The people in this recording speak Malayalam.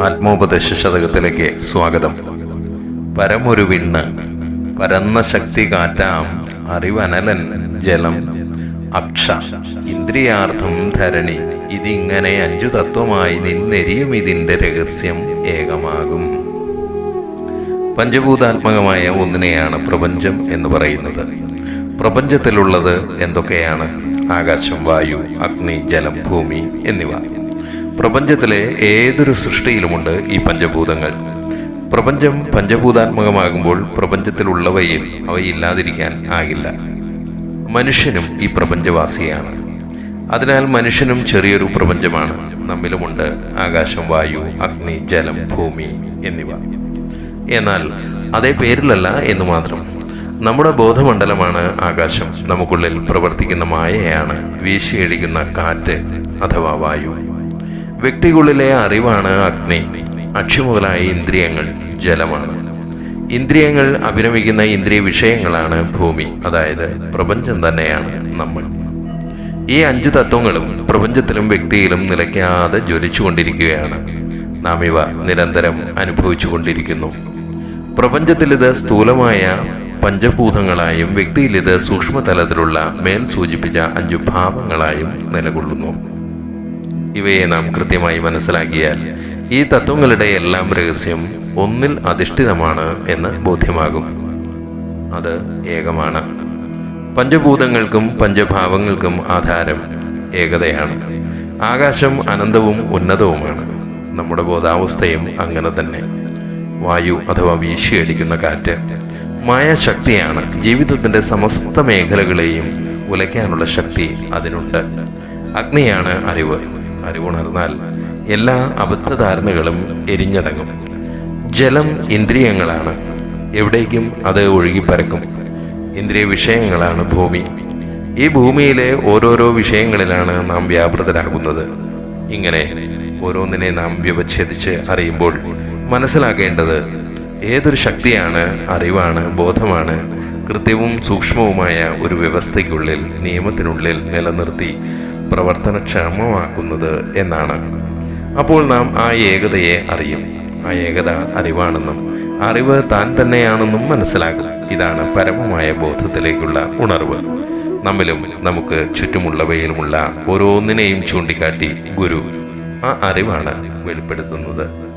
ആത്മോപദേശ ശതകത്തിലേക്ക് സ്വാഗതം. പരമൊരു വിണ്ണ് പരന്ന ശക്തി കാറ്റാം അറിവനലൻ ജലം അക്ഷ ഇന്ദ്രിയാർത്ഥം ധരണി ഇതിങ്ങനെ അഞ്ചു തത്വമായി നിന്നെരിയും ഇതിന്റെ രഹസ്യം ഏകമാകും. പഞ്ചഭൂതാത്മകമായ ഒന്നിനെയാണ് പ്രപഞ്ചം എന്ന് പറയുന്നത്. പ്രപഞ്ചത്തിലുള്ളത് എന്തൊക്കെയാണ്? ആകാശം വായു അഗ്നി ജലം ഭൂമി എന്നിവ. പ്രപഞ്ചത്തിലെ ഏതൊരു സൃഷ്ടിയിലുമുണ്ട് ഈ പഞ്ചഭൂതങ്ങൾ? പ്രപഞ്ചം പഞ്ചഭൂതാത്മകമാകുമ്പോൾ പ്രപഞ്ചത്തിലുള്ളവയിൽ അവയില്ലാതിരിക്കാൻ ആകില്ല. മനുഷ്യനും ഈ പ്രപഞ്ചവാസിയാണ്. അതിനാൽ മനുഷ്യനും ചെറിയൊരു പ്രപഞ്ചമാണ്. നമ്മിലുമുണ്ട് ആകാശം വായു അഗ്നി ജലം ഭൂമി എന്നിവ. എന്നാൽ അതേ പേരിലല്ല എന്ന് മാത്രം. നമ്മുടെ ബോധമണ്ഡലമാണ് ആകാശം. നമുക്കുള്ളിൽ പ്രവർത്തിക്കുന്ന മായയാണ്. വീശിയടിക്കുന്ന കാറ്റ് അഥവാ വായു. വ്യക്തിക്കുള്ളിലെ അറിവാണ് അഗ്നി. അക്ഷി മുതലായ ഇന്ദ്രിയങ്ങൾ ജലമാണ്. ഇന്ദ്രിയങ്ങൾ അഭിരമിക്കുന്ന ഇന്ദ്രിയ വിഷയങ്ങളാണ് ഭൂമി അതായത് പ്രപഞ്ചം തന്നെയാണ് നമ്മൾ. ഈ അഞ്ച് തത്വങ്ങളും പ്രപഞ്ചത്തിലും വ്യക്തിയിലും നിലയ്ക്കാതെ ജ്വലിച്ചുകൊണ്ടിരിക്കുകയാണ്. നാം ഇവ നിരന്തരം അനുഭവിച്ചു കൊണ്ടിരിക്കുന്നു പ്രപഞ്ചത്തിൽ ഇത് സ്ഥൂലമായ പഞ്ചഭൂതങ്ങളായും വ്യക്തിയിൽ ഇത് സൂക്ഷ്മതലത്തിലുള്ള മേൽ സൂചിപ്പിച്ച അഞ്ചു ഭാവങ്ങളായും നിലകൊള്ളുന്നു. ഇവയെ നാം കൃത്യമായി മനസ്സിലാക്കിയാൽ ഈ തത്വങ്ങളുടെ എല്ലാം രഹസ്യം ഒന്നിൽ അധിഷ്ഠിതമാണ് എന്ന് ബോധ്യമാകും. അത് ഏകമാണ്. പഞ്ചഭൂതങ്ങൾക്കും പഞ്ചഭാവങ്ങൾക്കും ആധാരം ഏകതയാണ്. ആകാശം അനന്തവും ഉന്നതവുമാണ്. നമ്മുടെ ബോധാവസ്ഥയും അങ്ങനെ തന്നെ. വായു അഥവാ വീശിയടിക്കുന്ന കാറ്റ് മായാശക്തിയാണ്. ജീവിതത്തിന്റെ സമസ്ത മേഖലകളെയും ഉലയ്ക്കാനുള്ള ശക്തി അതിനുണ്ട്. അഗ്നിയാണ് അറിവ്. അറിവുണർന്നാൽ എല്ലാ അബദ്ധധാരണകളും എരിഞ്ഞടങ്ങും. ജലം ഇന്ദ്രിയങ്ങളാണ്. എവിടേക്കും അത് ഒഴുകിപ്പരക്കും. ഇന്ദ്രിയ വിഷയങ്ങളാണ് ഭൂമി. ഈ ഭൂമിയിലെ ഓരോരോ വിഷയങ്ങളിലാണ് നാം വ്യാപൃതരാകുന്നത്. ഇങ്ങനെ ഓരോന്നിനെ നാം വ്യവച്ഛേദിച്ച് അറിയുമ്പോൾ മനസ്സിലാക്കേണ്ടത് ഏതൊരു ശക്തിയാണ് അറിവാണ് ബോധമാണ് കൃത്യവും സൂക്ഷ്മവുമായ ഒരു വ്യവസ്ഥയ്ക്കുള്ളിൽ നിയമത്തിനുള്ളിൽ നിലനിർത്തി പ്രവർത്തനക്ഷമമാക്കുന്നത് എന്നാണ്. അപ്പോൾ നാം ആ ഏകതയെ അറിയും. ആ ഏകത അറിവാണെന്നും അറിവ് താൻ തന്നെയാണെന്നും മനസ്സിലാകും. ഇതാണ് പരമമായ ബോധത്തിലേക്കുള്ള ഉണർവ്. നമ്മിലും നമുക്ക് ചുറ്റുമുള്ളവയിലുമുള്ള ഓരോന്നിനെയും ചൂണ്ടിക്കാട്ടി ഗുരു ആ അറിവാണ് വെളിപ്പെടുത്തുന്നത്.